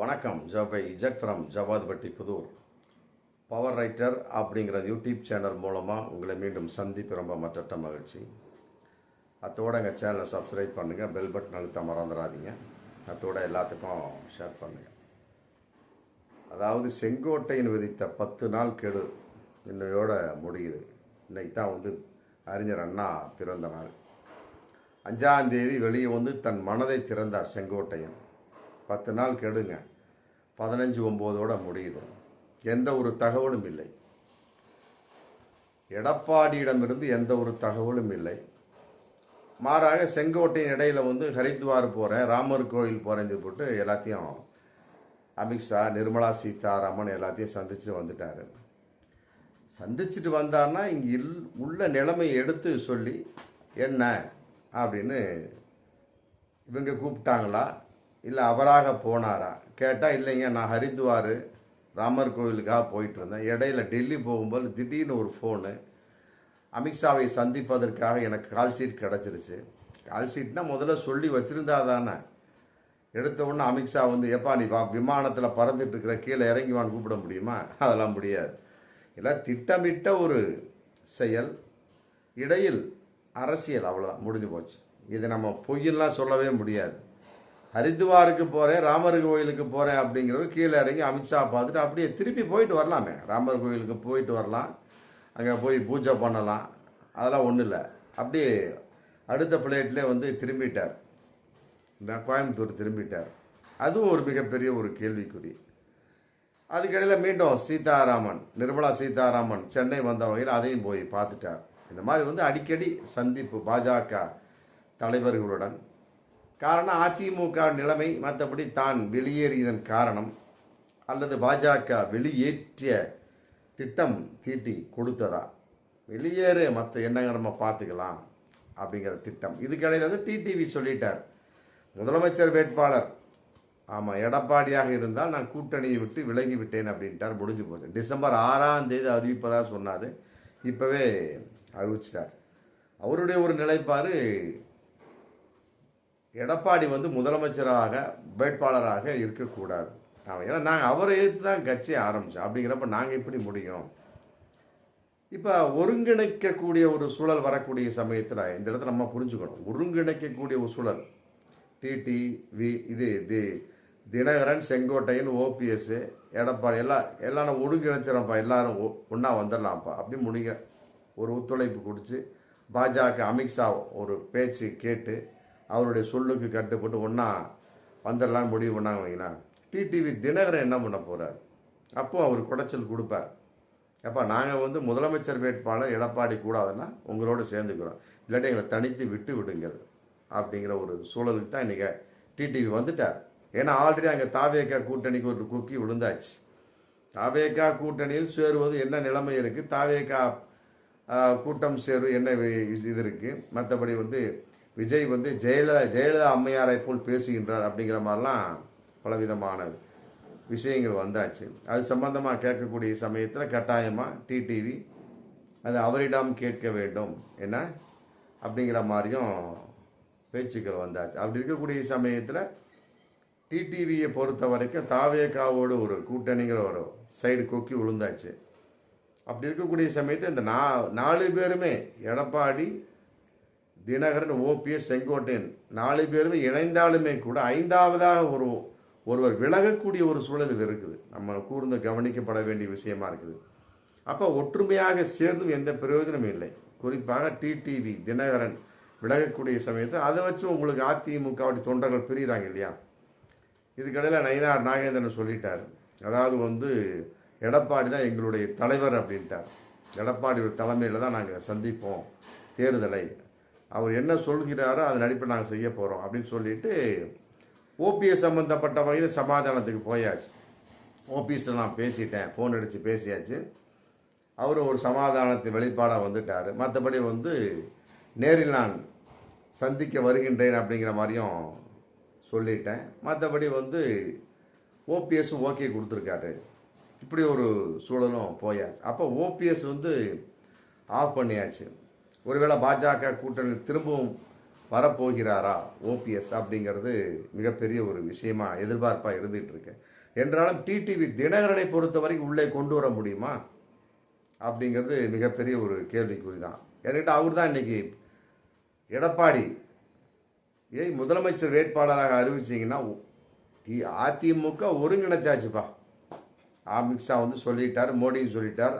வணக்கம். ஜபை Z from Javathpatti Pudur. Power writer அப்படிங்கிற யூடியூப் சேனல் மூலமாக உங்களை மீண்டும் சந்திப்பு ரொம்ப மற்ற மகிழ்ச்சி. அத்தோட எங்கள் சேனலை சப்ஸ்கிரைப் பண்ணுங்கள் பெல் பட்டன் அழுத்த மறந்துடாதீங்க. அத்தோட எல்லாத்துக்கும் ஷேர் பண்ணுங்கள் அதாவது செங்கோட்டையின் விதித்த பத்து நாள் கெடு இன்னையோட முடியுது. இன்னைக்கு தான் வந்து அறிஞர் அண்ணா பிறந்த நாள். அஞ்சாம் தேதி வெளியே வந்து தன் மனதை திறந்தார் செங்கோட்டையன். பத்து நாள் கெடுங்க. பதினஞ்சு ஒம்போதோட முடியுது. எந்த ஒரு தகவலும் இல்லை. எடப்பாடியிடமிருந்து எந்த ஒரு தகவலும் இல்லை. மாறாக செங்கோட்டையின் இடையில் வந்து ஹரித்வார் போகிறேன் ராமர் கோயில் போகிறேன்னு போட்டு எல்லாத்தையும் அமித்ஷா நிர்மலா சீதாராமன் எல்லாத்தையும் சந்தித்து வந்துட்டாரு. சந்திச்சுட்டு வந்தார்னா இங்கே இல் உள்ள நிலைமையை எடுத்து சொல்லி என்ன அப்படின்னு இவங்க கூப்பிட்டாங்களா? இல்லை அவராக போனாரா? கேட்டால் இல்லைங்க நான் ஹரித்வார் ராமர் கோவிலுக்காக போயிட்டு இருந்தேன் இடையில டெல்லி போகும்போது திடீர்னு ஒரு ஃபோனு. அமித்ஷாவை சந்திப்பதற்காக எனக்கு கால் ஷீட் கிடச்சிருச்சு. கால் ஷீட்னா முதல்ல சொல்லி வச்சுருந்தா தானே. எடுத்த உடனே அமித்ஷா வந்து எப்பா நீ வா விமானத்தில் பறந்துட்டு இருக்கிற கீழே இறங்கி வான்னு கூப்பிட முடியுமா? அதெல்லாம் முடியாது. எல்லாம் திட்டமிட்ட ஒரு செயல். இடையில் அரசியல் அவ்வளோதான் முடிஞ்சு போச்சு. இது நம்ம பொய்யெல்லாம் சொல்லவே முடியாது. ஹரித்துவாருக்கு போகிறேன் ராமர் கோயிலுக்கு போகிறேன் அப்படிங்கிறவர் கீழே இறங்கி அமித்ஷா பார்த்துட்டு அப்படியே திருப்பி போயிட்டு வரலாமே. ராமர் கோயிலுக்கு போயிட்டு வரலாம். அங்கே போய் பூஜை பண்ணலாம். அதெல்லாம் ஒன்றும் இல்லை. அப்படியே அடுத்த ஃப்ளைட்லேயே வந்து திரும்பிட்டார். கோயம்புத்தூர் திரும்பிட்டார். அதுவும் ஒரு மிகப்பெரிய ஒரு கேள்விக்குறி. அதுக்கிடையில் மீண்டும் சீதாராமன் நிர்மலா சீதாராமன் சென்னை வந்த வகையில் அதையும் போய் பார்த்துட்டார். இந்த மாதிரி வந்து அடிக்கடி சந்திப்பு பாஜக தலைவர்களுடன். காரணம் அதிமுக நிலைமை மற்றபடி தான் வெளியேறியதன் காரணம் அல்லது பாஜக வெளியேற்றிய திட்டம் தீட்டி கொடுத்ததா? வெளியேறு மற்ற என்னங்க நம்ம பார்த்துக்கலாம் அப்படிங்கிற திட்டம். இதுக்கிடையில் வந்து டிடிவி சொல்லிட்டார். முதலமைச்சர் வேட்பாளர். ஆமாம் எடப்பாடியாக இருந்தால் நான் கூட்டணியை விட்டு விலகி விட்டேன் அப்படின்ட்டார் முடிஞ்சு போச்சு. டிசம்பர் ஆறாம் தேதி அறிவிப்பதாக சொன்னார். இப்போவே அறிவிச்சிட்டார். அவருடைய ஒரு நிலைப்பாடு எடப்பாடி வந்து முதலமைச்சராக வேட்பாளராக இருக்கக்கூடாது. அவன் ஏன்னா நாங்கள் அவரை எதிர்த்து தான் கட்சியை ஆரம்பித்தோம் அப்படிங்கிறப்ப நாங்கள் எப்படி முடியும்? இப்போ ஒருங்கிணைக்கக்கூடிய ஒரு சூழல் வரக்கூடிய சமயத்தில் இந்த இடத்துல நம்ம புரிஞ்சுக்கணும். ஒருங்கிணைக்கக்கூடிய ஒரு சூழல். டிடி வி இது இது. தினகரன் செங்கோட்டையன் ஓபிஎஸ் எடப்பாடி எல்லாம் எல்லாரும் ஒருங்கிணைச்சிடப்பா எல்லாரும் ஒன்றா வந்துடலாம்ப்பா அப்படி முடிங்க ஒரு ஒத்துழைப்பு கொடுத்து பாஜக அமித்ஷா ஒரு பேச்சு கேட்டு அவருடைய சொல்லுக்கு கட்டுப்பட்டு ஒன்றா வந்துடலாம் முடிவு பண்ணாங்க வைங்களா டிடிவி தினகரன் என்ன பண்ண போகிறார் அப்போ அவர் குடைச்சல் கொடுப்பார். அப்போ நாங்கள் வந்து முதலமைச்சர் வேட்பாளர் எடப்பாடி கூடாதுன்னா உங்களோட சேர்ந்துக்கிறோம். இல்லாட்டி எங்களை தனித்து விட்டு விடுங்கள் அப்படிங்கிற ஒரு சூழலுக்கு தான் இன்றைக்கி டிடிவி வந்துட்டார். ஏன்னா ஆல்ரெடி அங்கே தாவேக்கா கூட்டணிக்கு ஒரு குக்கி விழுந்தாச்சு. தாவேக்கா கூட்டணியில் சேருவது என்ன நிலைமை இருக்குது தாவேக்கா கூட்டம் சேரும் என்ன இது இருக்குது மற்றபடி வந்து விஜய் வந்து ஜெயலலிதா ஜெயலலிதா அம்மையாரை போல் பேசுகின்றார் அப்படிங்கிற மாதிரிலாம் பலவிதமான விஷயங்கள் வந்தாச்சு. அது சம்பந்தமாக கேட்கக்கூடிய சமயத்தில் கட்டாயமாக டிடிவி அது அவரிடம் கேட்க வேண்டும். என்ன? அப்படிங்கிற மாதிரியும் பேச்சுக்கள் வந்தாச்சு. அப்படி இருக்கக்கூடிய சமயத்தில் டிடிவியை பொறுத்த வரைக்கும் தாவேக்காவோடு ஒரு கூட்டணிங்கிற ஒரு சைடு கொக்கி விழுந்தாச்சு. அப்படி இருக்கக்கூடிய சமயத்தில் இந்த நா நாலு பேருமே எடப்பாடி தினகரன் ஓபிஎஸ் செங்கோட்டையன் நாலு பேருமே இணைந்தாலுமே கூட ஐந்தாவதாக ஒரு ஒருவர் விலகக்கூடிய ஒரு சூழல் இது இருக்குது. நம்ம கூர்ந்து கவனிக்கப்பட வேண்டிய விஷயமா இருக்குது. அப்போ ஒற்றுமையாக சேர்ந்தும் எந்த பிரயோஜனமும் இல்லை. குறிப்பாக டிடிவி தினகரன் விலகக்கூடிய சமயத்தில் அதை வச்சு உங்களுக்கு அதிமுக தொண்டர்கள் பிரிகிறாங்க இல்லையா? இதுக்கடையில் நயினார் நாகேந்திரன் சொல்லிட்டார். அதாவது வந்து எடப்பாடி தான் எங்களுடைய தலைவர் அப்படின்ட்டார். எடப்பாடி தலைமையில் தான் நாங்கள் சந்திப்போம். தேர்தலை அவர் என்ன சொல்கிறாரோ அதன் அடிப்படை நாங்கள் செய்ய போகிறோம் அப்படின்னு சொல்லிட்டு ஓபிஎஸ் சம்மந்தப்பட்ட வகையில் சமாதானத்துக்கு போயாச்சு. ஓபிஎஸில் நான் பேசிட்டேன் ஃபோன் அடித்து பேசியாச்சு. அவர் ஒரு சமாதானத்து வெளிப்பாடாக வந்துட்டார். மற்றபடி வந்து நேரில் நான் சந்திக்க வருகின்றேன் அப்படிங்கிற மாதிரியும் சொல்லிட்டேன். மற்றபடி வந்து ஓபிஎஸும் ஓகே கொடுத்துருக்காரு. இப்படி ஒரு சூழலும் போயாச்சு. அப்போ ஓபிஎஸ் வந்து ஆஃப் பண்ணியாச்சு. ஒருவேளை பாஜக கூட்டணி திரும்பவும் வரப்போகிறாரா? ஓபிஎஸ் அப்படிங்கிறது மிகப்பெரிய ஒரு விஷயமா எதிர்பார்ப்பாக இருந்துகிட்டு இருக்கு. என்றாலும் டிடிவி தினகரனை பொறுத்த வரைக்கும் உள்ளே கொண்டு வர முடியுமா? அப்படிங்கிறது மிகப்பெரிய ஒரு கேள்விக்குறி தான் என்கிட்ட அவர் தான் இன்னைக்கு எடப்பாடி. ஏய் முதலமைச்சர் வேட்பாளராக அறிவிச்சிங்கன்னா அதிமுக ஒருங்கிணைச்சாச்சுப்பா. அமித்ஷா வந்து சொல்லிட்டார் மோடியும் சொல்லிட்டார்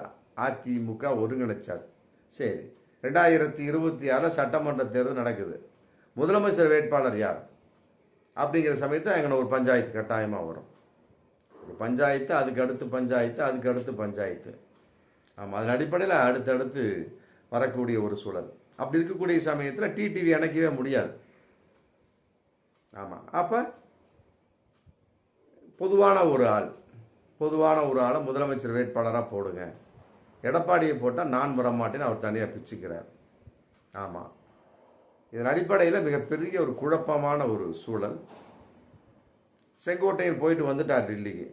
அதிமுக ஒருங்கிணைச்சார். சரி. ரெண்டாயிரத்தி இருபத்தி ஆறில் சட்டமன்ற தேர்தல் நடக்குது. முதலமைச்சர் வேட்பாளர் யார்? அப்படிங்கிற சமயத்தில் எங்களை ஒரு பஞ்சாயத்து கட்டாயமாக வரும். ஒரு பஞ்சாயத்து அதுக்கு அடுத்து பஞ்சாயத்து அதுக்கு அடுத்து பஞ்சாயத்து. ஆமாம் அதன் அடிப்படையில் அடுத்தடுத்து வரக்கூடிய ஒரு சூழல். அப்படி இருக்கக்கூடிய சமயத்தில் டிடிவி இணைக்கவே முடியாது. ஆமாம் அப்போ பொதுவான ஒரு ஆள் பொதுவான ஒரு ஆளை முதலமைச்சர் வேட்பாளராக போடுங்க. எடப்பாடியை போட்டால் நான் வரமாட்டேன்னு அவர் தனியாக பிச்சுக்கிறார். ஆமாம் இதன் அடிப்படையில் மிகப்பெரிய ஒரு குழப்பமான ஒரு சூழல். செங்கோட்டையில் போயிட்டு வந்துட்டார் டெல்லிக்கு.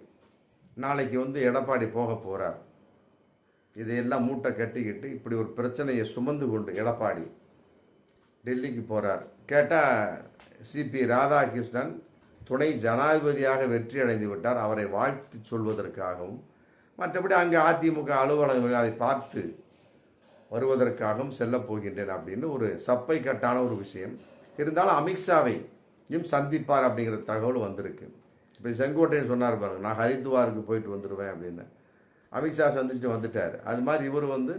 நாளைக்கு வந்து எடப்பாடி போக போகிறார் இதையெல்லாம் மூட்டை கட்டிக்கிட்டு இப்படி ஒரு பிரச்சனையை சுமந்து கொண்டு எடப்பாடி டெல்லிக்கு போகிறார் கேட்டால் சிபி ராதாகிருஷ்ணன் துணை ஜனாதிபதியாக வெற்றி அடைந்து விட்டார். அவரை வாழ்த்து சொல்வதற்காகவும் மற்றபடி அங்கே அதிமுக அலுவலகங்கள் அதை பார்த்து வருவதற்காகவும் செல்லப் போகின்றேன் அப்படின்னு ஒரு சப்பை கட்டான ஒரு விஷயம். இருந்தாலும் அமித்ஷாவையும் சந்திப்பார் அப்படிங்கிற தகவல் வந்திருக்கு. இப்போ செங்கோட்டையன் சொன்னார் பாருங்க நான் ஹரித்துவாருக்கு போயிட்டு வந்துடுவேன் அப்படின்னு. அமித்ஷா சந்திச்சுட்டு வந்துட்டார். அது மாதிரி இவர் வந்து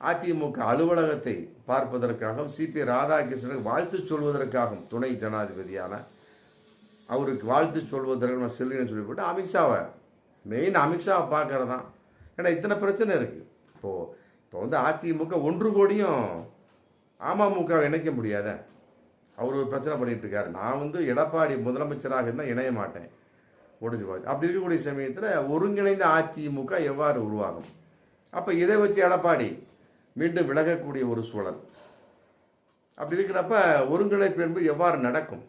அதிமுக அலுவலகத்தை பார்ப்பதற்காகவும் சிபி ராதாகிருஷ்ணனுக்கு வாழ்த்து சொல்வதற்காகவும் துணை ஜனாதிபதியான அவருக்கு வாழ்த்து சொல்வதற்கு நான் செல்கிறேன்னு சொல்லிவிட்டு அமித்ஷாவை மெயின் அமித்ஷாவை பார்க்கறது தான் ஏன்னா இத்தனை பிரச்சனை இருக்குது இப்போது இப்போ வந்து அதிமுக ஒன்று கோடியும் அமமுக இணைக்க முடியாத. அவர் ஒரு பிரச்சனை பண்ணிகிட்டு இருக்காரு. நான் வந்து எடப்பாடி முதலமைச்சராக இருந்தால் இணைய மாட்டேன். முடிஞ்சு போச்சு. அப்படி இருக்கக்கூடிய சமயத்தில் ஒருங்கிணைந்த அதிமுக எவ்வாறு உருவாகும்? அப்போ இதை வச்சு எடப்பாடி மீண்டும் விலகக்கூடிய ஒரு சூழல். அப்படி இருக்கிறப்ப ஒருங்கிணைப்பு என்பது எவ்வாறு நடக்கும்?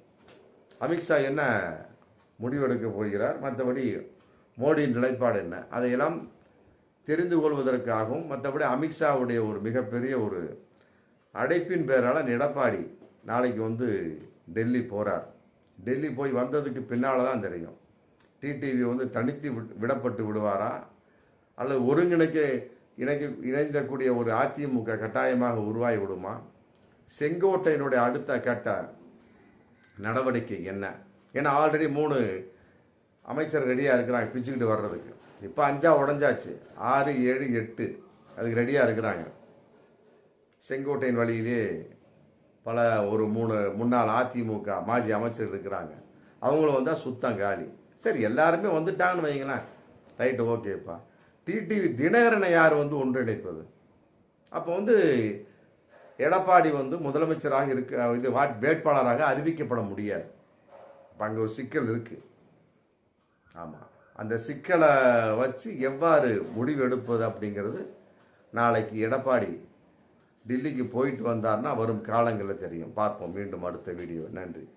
அமித்ஷா என்ன முடிவெடுக்க போகிறார்? மற்றபடி மோடியின் நிலைப்பாடு என்ன? அதையெல்லாம் தெரிந்து கொள்வதற்காகவும் மற்றபடி அமித்ஷாவுடைய ஒரு மிகப்பெரிய ஒரு அடைப்பின் பேரால் எடப்பாடி நாளைக்கு வந்து டெல்லி போகிறார் டெல்லி போய் வந்ததுக்கு பின்னால் தான் தெரியும். டிடிவி வந்து தனித்து விடப்பட்டு விடுவாரா? அல்லது ஒருங்கிணைக்க இணைக்க இணைந்தக்கூடிய ஒரு அதிமுக கட்டாயமாக உருவாகி விடுமா? செங்கோட்டையினுடைய அடுத்த கட்ட நடவடிக்கை என்ன? ஏன்னா ஆல்ரெடி மூணு அமைச்சர் ரெடியாக இருக்கிறாங்க பிச்சுக்கிட்டு வர்றதுக்கு. இப்போ அஞ்சா உடஞ்சாச்சு. ஆறு ஏழு எட்டு. அதுக்கு ரெடியாக இருக்கிறாங்க. செங்கோட்டையின் வழியிலே பல ஒரு மூணு முன்னாள் அதிமுக மாஜி அமைச்சர் இருக்கிறாங்க. அவங்களும் வந்தால் சுத்தம் காலி. சரி எல்லாருமே வந்துட்டாங்கன்னு வைங்களேன். ரைட்டு ஓகேப்பா. டிடிவி தினகரனை யார் வந்து ஒன்றிணைப்பது? அப்போ வந்து எடப்பாடி வந்து முதலமைச்சராக இருக்க இது வாட்- வேட்பாளராக அறிவிக்கப்பட முடியாது. இப்போ அங்கே ஒரு சிக்கல் இருக்குது ஆமாம் அந்த சிக்கலை வச்சு எவ்வாறு முடிவெடுப்பது அப்படிங்கிறது நாளைக்கு எடப்பாடி டில்லிக்கு போயிட்டு வந்தார்னா வரும் காலங்களில் தெரியும். பார்ப்போம். மீண்டும் அடுத்த வீடியோ நன்றி.